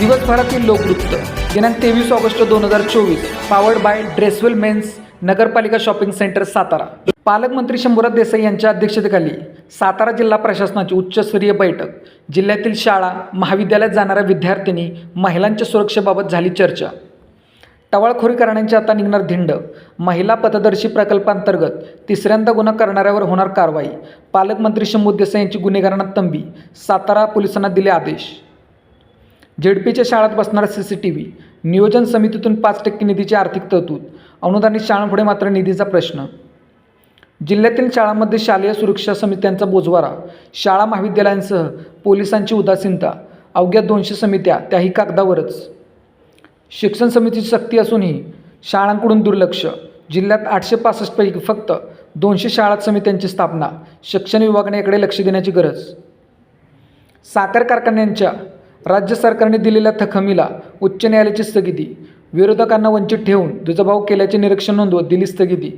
दिवसभरातील लोकवृत्त. दिनांक तेवीस ऑगस्ट दोन हजार चोवीस पावर्ड बाय ड्रेसवेल मेन्स नगरपालिका शॉपिंग सेंटर सातारा. पालकमंत्री शंभूराज देसाई यांच्या अध्यक्षतेखाली सातारा जिल्हा प्रशासनाची उच्चस्तरीय बैठक. जिल्ह्यातील शाळा महाविद्यालयात जाणाऱ्या विद्यार्थिनी महिलांच्या सुरक्षेबाबत झाली चर्चा. टवाळखोरी करण्याची आता निघणार धिंड. महिला पथदर्शी प्रकल्पांतर्गत तिसऱ्यांदा गुन्हा करणाऱ्यावर होणार कारवाई. पालकमंत्री शंभू देसाई यांची गुन्हेगारांना तंबी. सातारा पोलिसांना दिले आदेश. झेडपीच्या शाळात बसणार सी सी टी व्ही नियोजन समितीतून पाच टक्के निधीची आर्थिक तरतूद अनुदानित शाळांपुढे मात्र निधीचा प्रश्न. जिल्ह्यातील शाळांमध्ये शालेय सुरक्षा समित्यांचा बोजवारा शाळा महाविद्यालयांसह पोलिसांची उदासीनता अवघ्या दोनशे समित्या त्याही कागदावरच. शिक्षण समितीची सक्ती असूनही शाळांकडून दुर्लक्ष जिल्ह्यात आठशे पासष्टपैकी फक्त दोनशे शाळा समित्यांची स्थापना शिक्षण विभागाने याकडे लक्ष देण्याची गरज. साखर कारखान्यांच्या राज्य सरकारने दिलेल्या थकमीला उच्च न्यायालयाची स्थगिती. विरोधकांना वंचित ठेवून दुजभाव केल्याचे निरीक्षण नोंदवत दिली स्थगिती.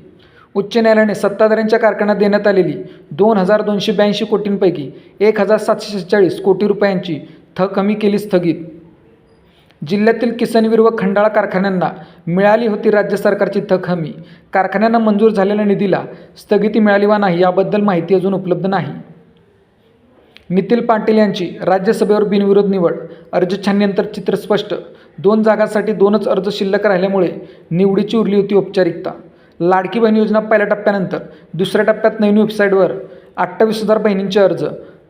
उच्च न्यायालयाने सत्ताधाऱ्यांच्या कारखान्यात देण्यात आलेली दोन हजार दोनशे ब्याऐंशी कोटींपैकी एक हजार सातशे सत्तेचाळीस कोटी रुपयांची थकमी केली स्थगित. जिल्ह्यातील किसनवीर व खंडाळा कारखान्यांना मिळाली होती राज्य सरकारची थक हमी कारखान्यांना मंजूर झालेल्या निधीला स्थगिती मिळाली वा नाही याबद्दल माहिती अजून उपलब्ध नाही. नितील पाटील यांची राज्यसभेवर बिनविरोध निवड. अर्ज छाननीनंतर चित्र स्पष्ट. दोन जागांसाठी दोनच अर्ज शिल्लक राहिल्यामुळे निवडीची उरली होती औपचारिकता. लाडकी बहीण योजना पहिल्या टप्प्यानंतर दुसऱ्या टप्प्यात नवीन वेबसाईटवर अठ्ठावीस हजार बहिणींचे अर्ज.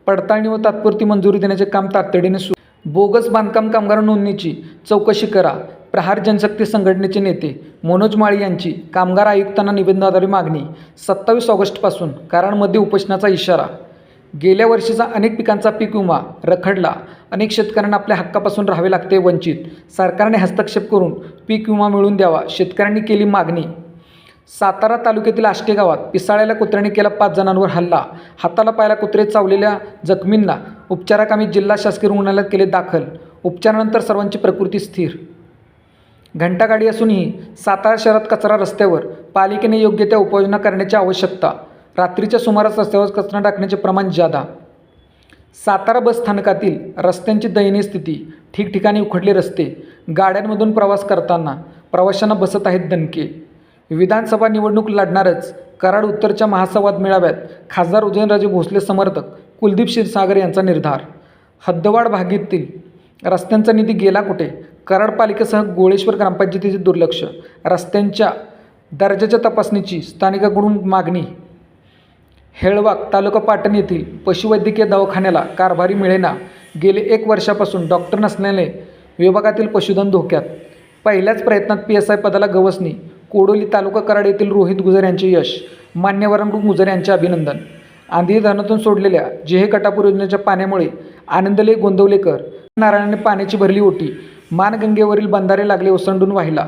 पडताळणी व तात्पुरती मंजुरी देण्याचे काम तातडीने सुरू. बोगस बांधकाम कामगार नोंदणीची चौकशी करा. प्रहार जनशक्ती संघटनेचे नेते मनोज माळी यांची कामगार आयुक्तांना निवेदनाद्वारे मागणी. सत्तावीस ऑगस्टपासून कराडमध्ये उपोषणाचा इशारा. गेल्या वर्षीचा अनेक पिकांचा पीक विमा रखडला. अनेक शेतकऱ्यांना आपल्या हक्कापासून राहावे लागते वंचित. सरकारने हस्तक्षेप करून पीक विमा मिळवून द्यावा शेतकऱ्यांनी केली मागणी. सातारा तालुक्यातील आष्टे गावात पिसाळ्याला कुत्र्याने केला पाच जणांवर हल्ला. हाताला पायाला कुत्रे चावलेल्या जखमींना उपचाराकामी जिल्हा शासकीय रुग्णालयात केले दाखल. उपचारानंतर सर्वांची प्रकृती स्थिर. घंटागाडी असूनही सातारा शहरात कचरा रस्त्यावर पालिकेने योग्य त्या उपाययोजना करण्याची आवश्यकता रात्रीच्या सुमारास रस्त्यावर कचरा टाकण्याचे प्रमाण जादा सातारा बस स्थानकातील रस्त्यांची दयनीय स्थिती ठिकठिकाणी उखडले रस्ते गाड्यांमधून प्रवास करताना प्रवाशांना बसत आहेत दणके. विधानसभा निवडणूक लढणारच कराड उत्तरच्या महासंवाद मेळाव्यात खासदार उदयनराजे भोसले समर्थक कुलदीप क्षीरसागर यांचा निर्धार. हद्दवाड भागेतील रस्त्यांचा निधी गेला कुठे? कराड पालिकेसह गोळेश्वर ग्रामपंचायतीचे दुर्लक्ष. रस्त्यांच्या दर्जाच्या तपासणीची स्थानिकाकडून मागणी हेळवाक तालुका पाटण येथील पशुवैद्यकीय दवाखान्याला कारभारी मिळेना. गेले एक वर्षापासून डॉक्टर नसल्याने विभागातील पशुधन धोक्यात. पहिल्याच प्रयत्नात पी एस आय पदाला गवसणी. कोडोली तालुका कराड येथील रोहित गुजर यांचे यश. मान्यवरांकडून गुजर यांचे अभिनंदन. आंधी धरणातून सोडलेल्या जेहे कटापूर योजनेच्या पाण्यामुळे आनंदले गोंदवलेकर. नारायणाने पाण्याची भरली ओटी. मानगंगेवरील बंधारे लागले ओसंडून वाहिला.